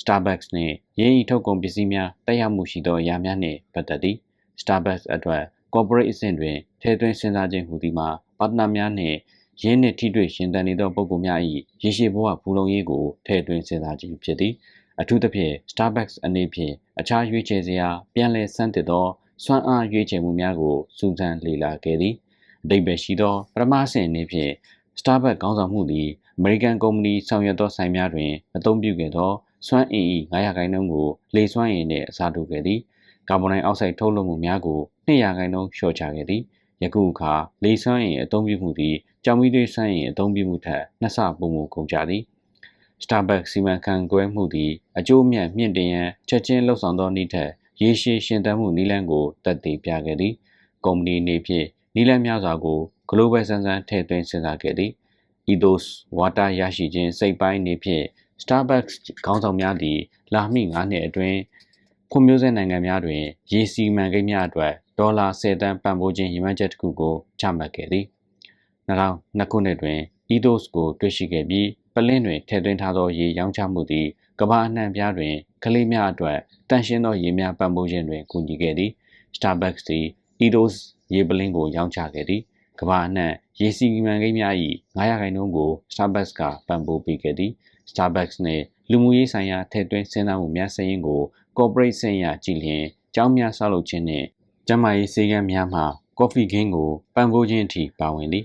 Starbucks နှင့်ရင်းဤထုတ်ကုန်ပစ္စည်းများတက်ရောက်မှုရှိသောအရာများနှင့်ပတ်သက်သည် Starbucks အတွက် corporate အဆင့်တွင်ထည့်သွင်းစဉ်းစားခြင်းဟူသည်မှာပါတနာများနှင့်ရင်းနှင့်ထိတွေ့ရှင်သန်နေသောပုဂ္ဂိုလ်များ၏ရရှိဘဝဖူလုံရေးကိုထည့်သွင်းစဉ်းစားခြင်းဖြစ်သည်အထူးသဖြင့် Starbucks အနေဖြင့်အခြားရွေးချယ်စရာပြန်လည်ဆန်းသစ်သောစွမ်းအားရွေးချယ်မှုများကိုစူးစမ်းလေ့လာခဲ့သည်အတိတ်ပဲရှိသောပထမဆင့်အနေဖြင့် Starbucks ခေါင်းဆောင်မှုသည် American ကုမ္ပဏီဆောင်ရွက်သောဆိုင်များတွင်အသုံးပြုခဲ့သောစွမ်းအင်၏900ခိုင်နှုန်းကိုလေစွမ်းအင်နှင့်အစားထိုးခဲ့သည်ကာဗွန်ဒိုင်အောက်ဆိုက်ထုတ်လွှတ်မှုများကို 200ခိုင်နှုန်းလျှော့ချခဲ့သည်ယခုအခါလေစွမ်းအင်အသုံးပြုမှုသည်ကြောင်မီးသွေးစွမ်းအင်အသုံးပြုမှုထက်နှစ်ဆပိုမိုကုန်ကျသည် Starbucks စီမံခန့်ခွဲမှုသည်အကျိုးမြတ်မြင့်တင်ရန်ချက်ချင်းလှုပ်ဆောင်သောနည်းထက်ရေရှည်ရှင်သန်မှုနည်းလမ်းကိုတက်တည်ပြခဲ့သည်ကုမ္ပဏီအနေဖြင့်နည်းလမ်းများစွာကို global ဆန်းဆန်းထည့်သွင်းစဉ်းစားခဲ့သည် ethos ဝါတာရရှိခြင်းစိတ်ပိုင်းအနေဖြင့် Starbucks ခေါင်းဆောင်များသည် လာမည့်9နှစ်အတွင်းဖွံ့ဖြိုးဆဲနိုင်ငံများတွင်ရေစီမံကိန်းများအတွက် ဒေါ်လာ10တန်းပံ့ပိုးခြင်းရည်မှန်းချက်တစ်ခုကိုချမှတ်ခဲ့သည်2002ခုနှစ်တွင် ethos ကိုတွေ့ရှိခဲ့ပြီးပလင်းတွင်ထည့်သွင်းထားသောရေရောင်းချမှုသည်ကမ္ဘာအနှံ့ပြားတွင်ကလေးများအတွက်တန်ရှင်းသောရေများပံ့ပိုးခြင်းတွင်ကူညီခဲ့သည် Starbucks သည် Edos ရေပလင်းကိုရောင်းချခဲ့သည်ကမ္ဘာအနှံ့ရေစီမံကိန်းများ၏900ခိုင်နှုန်းကို Starbucks ကပံ့ပိုးပေးခဲ့သည် Starbucks နှင့်လူမှုရေးဆိုင်ရာထည့်သွင်းစဉ်းစားမှုများစရင်ကို corporate ဆိုင်ရာကြည်လျင်ကျောင်းများဆောက်လုပ်ခြင်းနှင့် ကျန်းမာရေးစေကမ်းများမှ coffee ခင်းကိုပံ့ပိုးခြင်းအထိပါဝင်သည်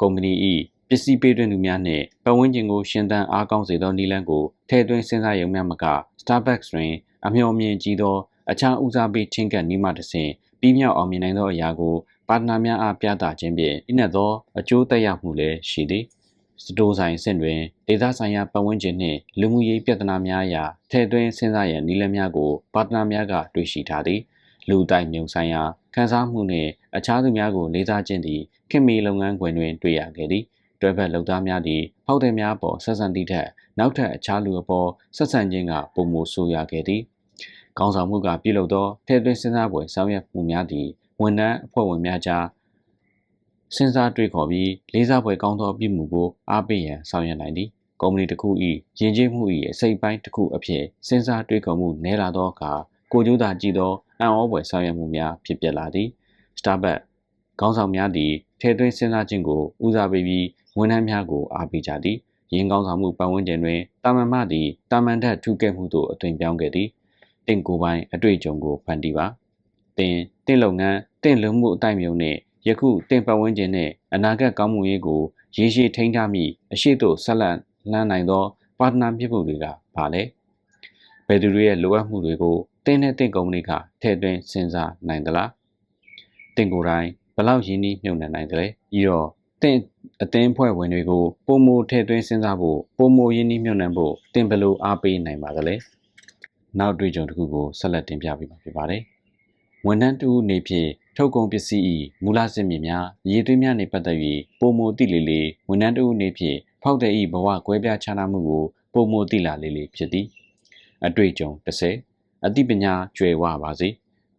ကုမ္ပဏီ၏ပစ္စည်းပေးသွင်းသူများနှင့်ပတ်ဝန်းကျင်ကိုရှင်သန်အားကောင်းစေသောနည်းလမ်းကိုထည့်သွင်းစဉ်းစားရုံမျှမက Starbucks တွင် အမျှော်အမြင်ကြီးသောအခြားဦးစားပေးချင်းကပ်နည်းမှတစ်ဆင့်ပြီးမြောက်အောင်မြင်နိုင်သောအရာကိုပါတနာများအားပြသခြင်းဖြင့်ဤနှက်သောအကျိုးသက်ရောက်မှုလည်းရှိသည်စတိုးဆိုင်အဆင့်တွင်ဒေသဆိုင်ရာပတ်ဝန်းကျင်နှင့်လူမှုရေးပြဿနာများအရာထည့်သွင်းစဉ်းစားရန်နည်းလမ်းများကိုပါတနာများကတွေ့ရှိထားသည် လူတိုက်မြုံဆိုင်ရာခန်းစားမှုနှင့်အခြားသူများကိုလေးစားခြင်းသည်ခင်မီလုပ်ငန်းခွင်တွင်တွေ့ရခဲ့သည်တွဲဖက်လုပ်သားများသည်ဖောက်သည်များပေါ်ဆက်ဆံသည့်ထက်နောက်ထပ်အခြားလူအပေါ်ဆက်ဆံခြင်းကပုံမဆိုးရခဲ့သည်ကောင်းဆောင်မှုကပြုလုပ်သောထည့်သွင်းစဉ်းစားပွဲဆောင်ရွက်မှုများသည်ဝန်ထမ်းအဖွဲ့ဝင်များကြားစဉ်းစားတွေးခေါ်ပြီးလေးစားပွဲကောင်းသောပြုမှုကိုအားပေးရန်ဆောင်ရွက်နိုင်သည်ကုမ္ပဏီတစ်ခု၏ယဉ်ကျေးမှု၏အစိပ်ပိုင်းတစ်ခုအဖြစ်စဉ်းစားတွေးခေါ်မှုနည်းလာသောအခါကိုကျိုးသာကြည့်သော အံ့ဩဖွယ်ဆောင်ရွက်မှုများဖြစ်ပျက်လာသည် Starbucks ခေါင်းဆောင်များသည်ထဲသွင်းစဉ်းစားခြင်းကိုဦးစားပေးပြီးဝန်ထမ်းများကိုအားပေးကြသည်ရင်းကောင်းဆောင်မှုပတ်ဝန်းကျင်တွင်တာမန်မှသည်တာမန်ထက်ထူးကဲမှုသို့အသွင်ပြောင်းခဲ့သည်တင့်ကိုယ်ပိုင်အတွေ့အကြုံကိုဖန်တီးပါတင်တင့်လုပ်ငန်းတင့်လုံမှုအတိုင်းမြုံနှင့်ယခုတင်ပတ်ဝန်းကျင်နှင့်အနာဂတ်ကောင်းမှုရေးကိုရေရှည်ထိန်းထားမိအရှိတို့ဆက်လက်လှမ်းနိုင်သောပါတနာဖြစ်မှုတွေကပါလေဘယ်သူတွေရဲ့လိုအပ်မှုတွေကို တင်းနဲ့တင့်ကုမ္ပဏီကထည့်သွင်းစဉ်းစားနိုင်သလားတင့်ကိုယ်တိုင်ဘလောက်ရင်းနှီးမြှုပ်နှံနိုင်သလဲပြီးတော့တင့်အသင်းဖွဲ့ဝင်တွေကိုပုံမထည့်သွင်းစဉ်းစားဖို့ပုံမရင်းနှီးမြှုပ်နှံဖို့တင်ဘလို့အားပေးနိုင်ပါသလဲနောက်တွေ့ကြုံတစ်ခုကိုဆက်လက်တင်ပြပေးမှာဖြစ်ပါတယ်ဝန်ထမ်းတူနေဖြင့်ထုတ်ကုန်ပစ္စည်း၏မူလစစ်မြစ်များရည်သွေးများနှင့်ပတ်သက်၍ပုံမတိလေလေဝန်ထမ်းတူနေဖြင့်ဖောက်တဲ့၏ဘဝကွဲပြားခြားနားမှုကိုပုံမတိလာလေလေဖြစ်သည်အတွေ့အကြုံ30 အသိပညာကျွယ်ဝပါစေ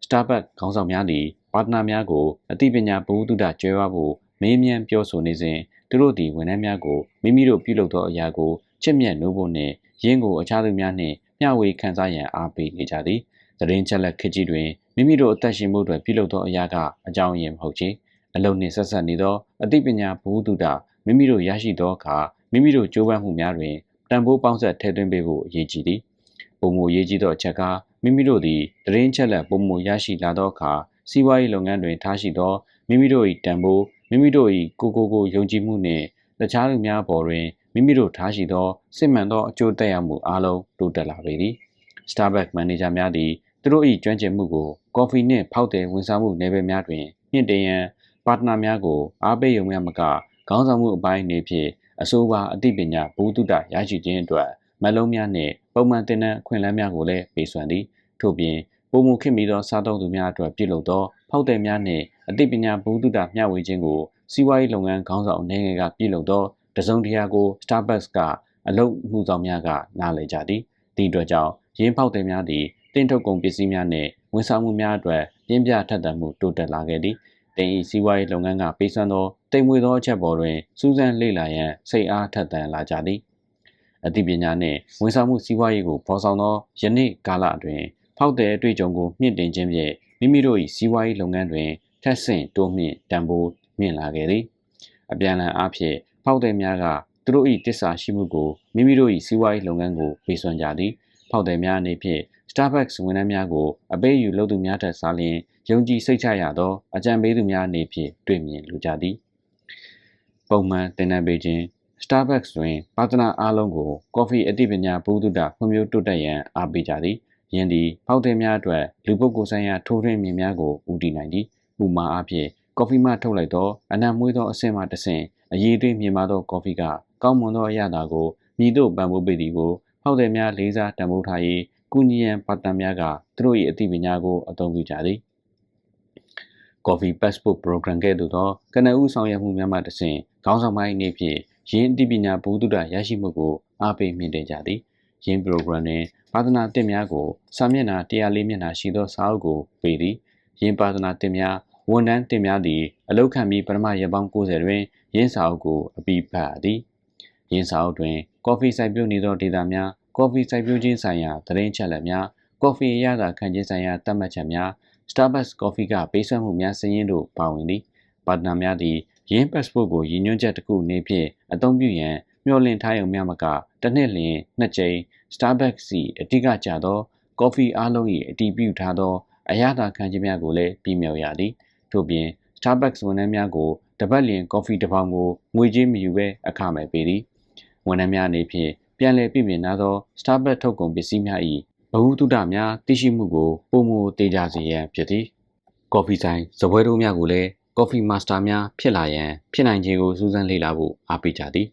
Starbucks ခေါင်းဆောင်များသည်ပါတနာများကိုအသိပညာဘုဟုတုဒကျွဲဝဖို့မေးမြန်းပြောဆိုနေစဉ်သူတို့သည်ဝန်ထမ်းများကိုမိမိတို့ပြုလုပ်သောအရာကိုချစ်မြတ်နိုးဖို့နှင့်ရင်းကိုအခြားသူများနှင့်မျှဝေခံစားရန်အားပေးနေကြသည်သတင်းချက်လက်ခကြီးတွင်မိမိတို့အသက်ရှင်မှုတွင်ပြုလုပ်သောအရာကအကြောင်းရင်းမဟုတ်ချေအလုံးနှင့်ဆက်ဆက်နေသောအသိပညာဘုဟုတုဒမိမိတို့ရရှိသောအခါမိမိတို့ကြိုးပမ်းမှုများတွင်တန်ဖိုးပေါင်းဆက်ထည့်သွင်းပေးဖို့အရေးကြီးသည်ပုံမူရေးကြီးသောအချက်က မိမိတို့သည်တရင်ချက်လက်ပုံမူရရှိလာသောအခါစီးပွားရေးလုပ်ငန်းတွင်ထားရှိသောမိမိတို့၏တန်ဖိုးမိမိတို့၏ကိုကိုကိုယုံကြည်မှုနှင့်တခြားလူများပေါ်တွင်မိမိတို့ထားရှိသောစစ်မှန်သောအကျိုးသက်ရောက်မှုအလုံးတိုးတက်လာပေသည် Starbucks မန်နေဂျာများသည်သူတို့၏ကျွမ်းကျင်မှုကိုကော်ဖီနှင့်ဖောက်တဲ့ဝန်ဆောင်မှုနယ်ပယ်များတွင်မြင့်တင်ရန်ပါတနာများကိုအားပေးရုံများမကခေါင်းဆောင်မှုအပိုင်းနေဖြင့်အဆိုပါအသိပညာဘုသူတရရှိခြင်းအတွက်မလုံးများနှင့် ပုံမှန်တင်တဲ့အခွင့်အလမ်းများကိုလည်းပေးစွမ်းသည်ထို့ပြင်ပုံမှုခင်ပြီးသောစားသုံးသူများအတွက်ပြုလုပ်သောဖောက်သည်များနှင့်အသိပညာဘုသူတမျှဝေခြင်းကိုစီးပွားရေးလုပ်ငန်းခေါင်းဆောင်အနေငယ်ကပြုလုပ်သောတစုံတရာကို Starbucks ကအလုပ်မှုဆောင်များကနားလည်ကြသည်ဒီအတွက်ကြောင့်ရင်းဖောက်သည်များသည်တင်ထုတ်ကုန်ပစ္စည်းများနှင့်ဝန်ဆောင်မှုများအတွက်ပြင်းပြထက်သန်မှုတိုးတက်လာခဲ့သည်တင်ဤစီးပွားရေးလုပ်ငန်းကပေးစွမ်းသောတိမ်မွေသောအချက်ပေါ်တွင်စူးစမ်းလေ့လာရန်စိတ်အားထက်သန်လာကြသည် အသိပညာနှင့်ဝန်ဆောင်မှုစီးပွားရေးကိုဖော်ဆောင်သောယနေ့ကာလအတွင်းဖောက်တဲ့အတွေ့အကြုံကိုမြင့်တင်ခြင်းဖြင့်မိမိတို့၏စီးပွားရေးလုပ်ငန်းတွင်ထက်ဆင့်တိုးမြင့်တန်ဖိုးမြင့်လာခဲ့သည်အပြန်အလှန်အားဖြင့်ဖောက်တဲ့များကသူတို့၏တစ္ဆာရှိမှုကိုမိမိတို့၏စီးပွားရေးလုပ်ငန်းကိုပေးစွမ်းကြသည်ဖောက်တဲ့များအနေဖြင့် Starbucks ဝန်ထမ်းများကိုအပေးယူလုပ်သူများထက်စားလျင်ယုံကြည်စိတ်ချရသောအကြံပေးသူများအနေဖြင့်တွေ့မြင်လိုကြသည်ပုံမှန်တင်နန်းပေးခြင်း Starbucks တွင်ပါတနာအားလုံးကို ကော်ဖီအသိပညာဘုဒ္ဓတာဖွံ့ဖြိုးတိုးတက်ရန်အားပေးကြသည်ယင်းသည်ဖောက်သည်များအတွက်လူပုဂ္ဂိုလ်ဆိုင်ရာထိုးထွင်းမြင်များကိုဦးတည်နိုင်သည်ဥမာအားဖြင့်ကော်ဖီမှထုတ်လိုက်သောအနံ့မွေးသောအဆင့်မှတစ်ဆင့်အရေးသွေးမြင်မာသောကော်ဖီကကောင်းမွန်သောအရာသာကိုမြည်တို့ပံ့ပိုးပေးသည်ကိုဖောက်သည်များလေးစားတံပိုးထား၍ကုညီရန်ပါတန်များကသူတို့၏အသိပညာကိုအသုံးပြုကြသည် Coffee Passport Program ကဲ့သို့သောကနဦးဆောင်ရွက်မှုများမှတစ်ဆင့်ခေါင်းဆောင်ပိုင်းအနေဖြင့် ရင်းအသိပညာဘုဒ္ဓရရှိမှုကိုအားပေးမြင့်တင်ကြသည်ရင်း program တွင်ပါဒနာတင်များကိုစာမျက်နှာ104မျက်နှာရှိသောစာအုပ်ကိုပေးသည်ရင်းပါဒနာတင်များဝန်ထမ်းတင်များသည်အလောက်ခံပြီးပထမရက်ပေါင်း90တွင်ရင်းစာအုပ်ကိုအပြီးဖတ်သည်ရင်းစာအုပ်တွင် ကော်ဖီစိုက်ပျိုးနေသောဒေတာများကော်ဖီစိုက်ပျိုးခြင်းဆိုင်ရာသတင်းချက်လက်များကော်ဖီရတာခံခြင်းဆိုင်ရာသတ်မှတ်ချက်များ Starbucks ကော်ဖီကပေးစွမ်းမှုများစည်ရင်းတို့ပါဝင်သည်ပါတနာများသည် ရင်း passport ကိုရည်ညွှန်းချက်တစ်ခုအနေဖြင့်အသုံးပြုရန်မျှော်လင့်ထားရုံများမကတစ်နှစ်လျင်နှစ်ကြိမ် Starbucks ၏အဓိကကျသော ကော်ဖီအားလုံး၏အတည်ပြုထားသောအရသာခံခြင်းများကိုလည်းပြမြောက်ရသည်ထို့ပြင် Starbucks ဝန်ထမ်းများကိုတပတ်လျင်ကော်ဖီတစ်ပေါင်ကိုငွေကြေးမယူဘဲအခမဲ့ပေးသည်ဝန်ထမ်းများအနေဖြင့်ပြန်လည်ပြင်ပင်လာသော Starbucks ထုတ်ကုန်ပစ္စည်းများ၏ဘဟုတုတများသိရှိမှုကိုပုံမတေးကြစေရန်ဖြစ်သည်ကော်ဖီဆိုင်ဇပွဲတို့များကိုလည်း ကော်ဖီမာစတာများဖြစ်လာရန်ဖြစ်နိုင်ခြင်းကိုစူးစမ်းလေ့လာဖို့အားပေးကြသည်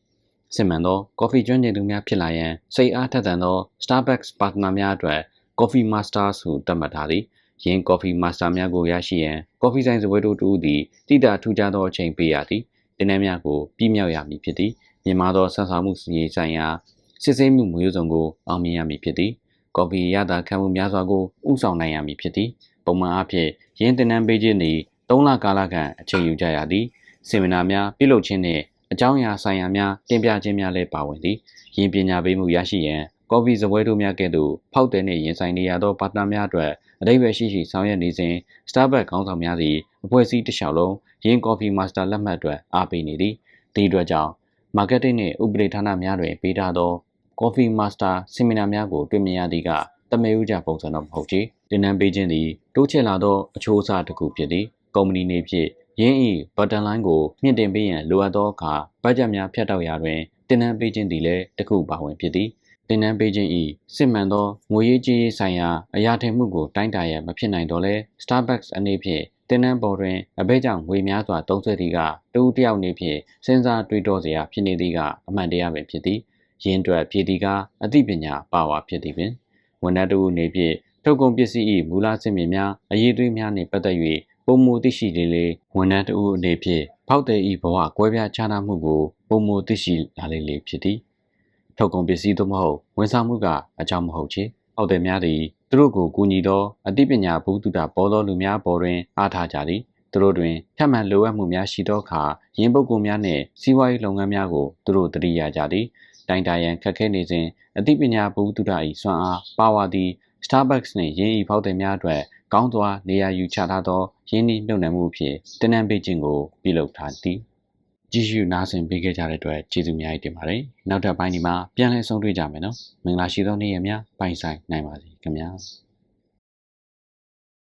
စစ်မှန်သော coffee ကျွမ်းကျင်သူများဖြစ်လာရန်စိတ်အားထက်သန်သော Starbucks partner များအတွက် Coffee Masters ဟုသတ်မှတ်ထားသည်ယင်း Coffee Master များကိုရရှိရန် Coffee ဆိုင်စပွဲတို့တူသည်တိတာထူးခြားသောအချိန်ပေးရသည်တင်နန်းများကိုပြည့်မြောက်ရမည်ဖြစ်သည်မြန်မာသောဆက်ဆံမှုစီရင်ဆိုင်ရာစစ်ဆေးမှုမျိုးစုံကိုအောင်မြင်ရမည်ဖြစ်သည်ကော်ဖီရတာခံမှုများစွာကိုဥဆောင်နိုင်ရမည်ဖြစ်သည်ပုံမှန်အားဖြင့်ရင်းတင်နန်းပေးခြင်းသည် 3လကာလခန့်အချိန်ယူကြရသည်ဆီမီနာများပြုလုပ်ခြင်းနှင့်အကြောင်းအရာဆိုင်ရာများတင်ပြခြင်းများလည်းပါဝင်သည်ယင်းပညာပေးမှုရရှိရန်ကော်ဖီစပွဲတို့များကဲ့သို့ဖောက်တဲ့နှင့်ရင်ဆိုင်နေရသောပါတနာများအတွက်အတိတ်ပဲရှိရှိဆောင်ရွက်နေစဉ် Starbucks ခေါင်းဆောင်များသည်အဖွဲ့အစည်းတစ်လျှောက်လုံးရင်း Coffee Master လက်မှတ်အတွက်အားပေးနေသည်ဒီအတွက်ကြောင့် marketing နှင့်ဥပဒေဌာနများတွင်ပေးထားသော Coffee Master ဆီမီနာများကိုတွေ့မြင်ရသည်ကတမေဦးကြပုံစံတော့မဟုတ်ချေတင်နန်းပေးခြင်းသည်တိုးချဲ့လာသောအချိုးအစားတစ်ခုဖြစ်သည် ကုမ္ပဏီနေဖြင့်ရင်းဤ button line ကိုမြင့်တင်ပေးရန်လိုအပ်သောအခါဘတ်ဂျက်များဖြတ်တောက်ရာတွင်တင်နန်းပေးခြင်းသည်လည်းတစ်ခုပါဝင်ဖြစ်သည်တင်နန်းပေးခြင်းဤစစ်မှန်သောငွေရေးကြေးရေးဆိုင်ရာအရာထင်မှုကိုတိုင်းတာရန်မဖြစ်နိုင်တော့လဲ Starbucks အနေဖြင့်တင်နန်းပေါ်တွင်အဘဲကြောင့်ငွေများစွာသုံးစွဲသည်ကတူတယောက်နေဖြင့်စဉ်းစားတွေးတောစရာဖြစ်နေသည်ကအမှန်တရားပဲဖြစ်သည်ရင်းတွက်ဖြစ်သည်ကအသိပညာပါဝါဖြစ်သည်ပင်ဝန်ထမ်းတို့နေဖြင့်ထုတ်ကုန်ပစ္စည်း၏မူလစစ်မြင်များအရေးသွေးများနှင့်ပတ်သက်၍ ပုံမူသိရှိလေလေဝန်ထမ်းတို့အနေဖြင့်ဖောက်တဲ့ဤဘဝကွဲပြားခြားနားမှုကိုပုံမူသိရှိလာလေလေဖြစ်သည်ထုတ်ကုန်ပစ္စည်းသို့မဟုတ်ဝန်ဆောင်မှုကအကြောင်းမဟုတ်ချေအောက်တဲ့များသည်သူတို့ကိုကူညီသောအသိပညာဘုဒ္ဓတာပေါ်သောလူများပေါ်တွင်အားထားကြသည်သူတို့တွင်ဖြတ်မှန်လိုအပ်မှုများရှိသောအခါယင်းပုဂ္ဂိုလ်များနှင့်စီးပွားရေးလုပ်ငန်းများကိုသူတို့တတိယကြသည်တိုင်တာရန်ခက်ခဲနေစဉ်အသိပညာဘုဒ္ဓတာ၏စွမ်းအားပါဝါသည် Starbucks နှင့်ရင်းဤဖောက်သည်များအတွက် ကောင်းစွာနေရာယူချထားသောရင်းနှီးမြှုပ်နှံမှုဖြင့်တင်နန်းပေးခြင်းကိုပြုလုပ်ထားသည်ကြည့်ရှုနားဆင်ပေးခဲ့ကြတဲ့အတွက်ကျေးဇူးအများကြီးတင်ပါတယ်နောက်ထပ်ပိုင်းဒီမှာပြန်လည်ဆုံတွေ့ကြမယ်နော်မင်္ဂလာရှိသောနေ့ရက်များပိုင်ဆိုင်နိုင်ပါစေခင်ဗျာ